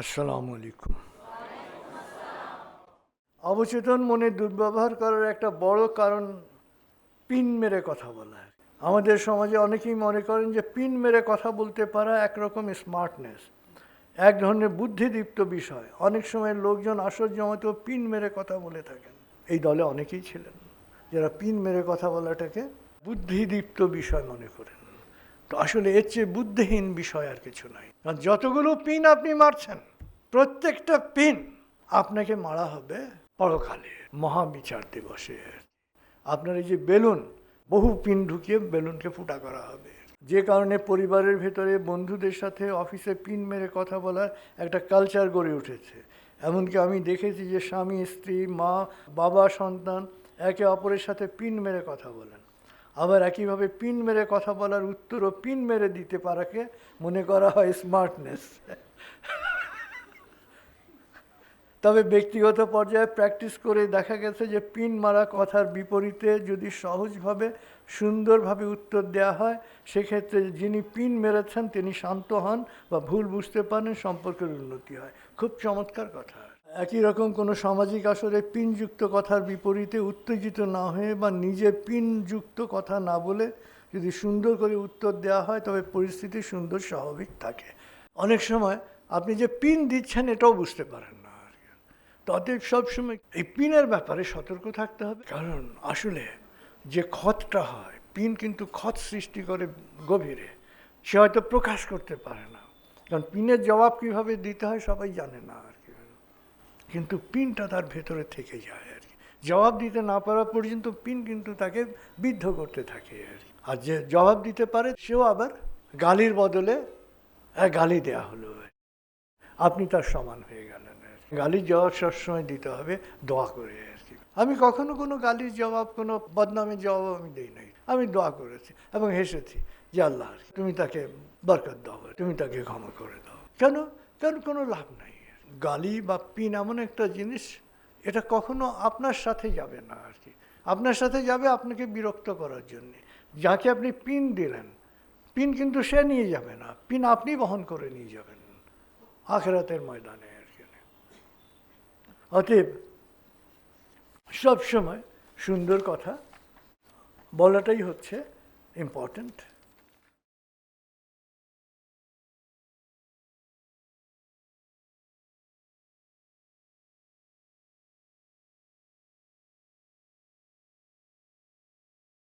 আসসালামু আলাইকুম। অবচেতন মনে দুর্ব্যবহার করার একটা বড় কারণ পিন মেরে কথা বলা। আমাদের সমাজে অনেকেই মনে করেন যে পিন মেরে কথা বলতে পারা একরকম স্মার্টনেস, এক ধরনের বুদ্ধিদীপ্ত বিষয়। অনেক সময় লোকজন আসর জমাতেও পিন মেরে কথা বলে থাকেন। এই দলে অনেকেই ছিলেন যারা পিন মেরে কথা বলাটাকে বুদ্ধিদীপ্ত বিষয় মনে করেন। আসলে এর চেয়ে বুদ্ধিহীন বিষয় আর কিছু নাই। কারণ যতগুলো পিন আপনি মারছেন, প্রত্যেকটা পিন আপনাকে মারা হবে পরকালে মহাবিচার দিবসে আপনার এই যে বেলুন, বহু পিন ঢুকিয়ে বেলুনকে ফুটা করা হবে। যে কারণে পরিবারের ভেতরে, বন্ধুদের সাথে অফিসে পিন মেরে কথা বলার একটা কালচার গড়ে উঠেছে। এমনকি আমি দেখেছি যে স্বামী, স্ত্রী, মা, বাবা, সন্তান একে অপরের সাথে পিন মেরে কথা বলেন। আবার একইভাবে পিন মেরে কথা বলার উত্তরও পিন মেরে দিতে পারাকে মনে করা হয় স্মার্টনেস তবে ব্যক্তিগত পর্যায়ে প্র্যাকটিস করে দেখা গেছে যে পিন মারা কথার বিপরীতে যদি সহজভাবে, সুন্দরভাবে উত্তর দেওয়া হয়, সেক্ষেত্রে যিনি পিন মেরেছেন তিনি শান্ত হন বা ভুল বুঝতে পারেন, সম্পর্কের উন্নতি হয়। খুব চমৎকার কথা। একই রকম কোনো সামাজিক আসরে পিনযুক্ত কথার বিপরীতে উত্তেজিত না হয়ে বা নিজে পিনযুক্ত কথা না বলে যদি সুন্দর করে উত্তর দেওয়া হয়, তবে পরিস্থিতি সুন্দর স্বাভাবিক থাকে। অনেক সময় আপনি যে পিন দিচ্ছেন, এটাও বুঝতে পারেন না আর কি। তো অতএব সবসময় এই পিনের ব্যাপারে সতর্ক থাকতে হবে। কারণ আসলে যে ক্ষতটা হয়, পিন কিন্তু ক্ষত সৃষ্টি করে গভীরে। সে হয়তো প্রকাশ করতে পারে না। কারণ পিনের জবাব কীভাবে দিতে হয়, সবাই জানে না আর কিন্তু পিনটা তার ভেতরে থেকে যায় আর কি। জবাব দিতে না পারা পর্যন্ত পিন কিন্তু তাকে বিদ্ধ করতে থাকে আর কি। আর যে জবাব দিতে পারে, সেও আবার গালির বদলে এক গালি দেয়া হলো। আপনি তার সমান হয়ে গেলেন আর কি। গালির জবাব সবসময় দিতে হবে, দোয়া করে আর কি। আমি কখনো কোনো গালির জবাব, কোনো বদনামের জবাব আমি দিই নাই। আমি দোয়া করেছি এবং হেসেছি যে আল্লাহ, তুমি তাকে বরকত দাও, তুমি তাকে ক্ষমা করে দাও। কেন? কারণ কোনো লাভ নাই। গালি বা পিন এমন একটা জিনিস, এটা কখনো আপনার সাথে যাবে না আর কি। আপনার সাথে যাবে আপনাকে বিরক্ত করার জন্যে। যাকে আপনি পিন দিলেন, পিন কিন্তু সে নিয়ে যাবে না। পিন আপনি বহন করে নিয়ে যাবেন আখেরাতের ময়দানে আর কি। অতএব, সবসময় সুন্দর কথা বলাটাই হচ্ছে ইম্পর্ট্যান্ট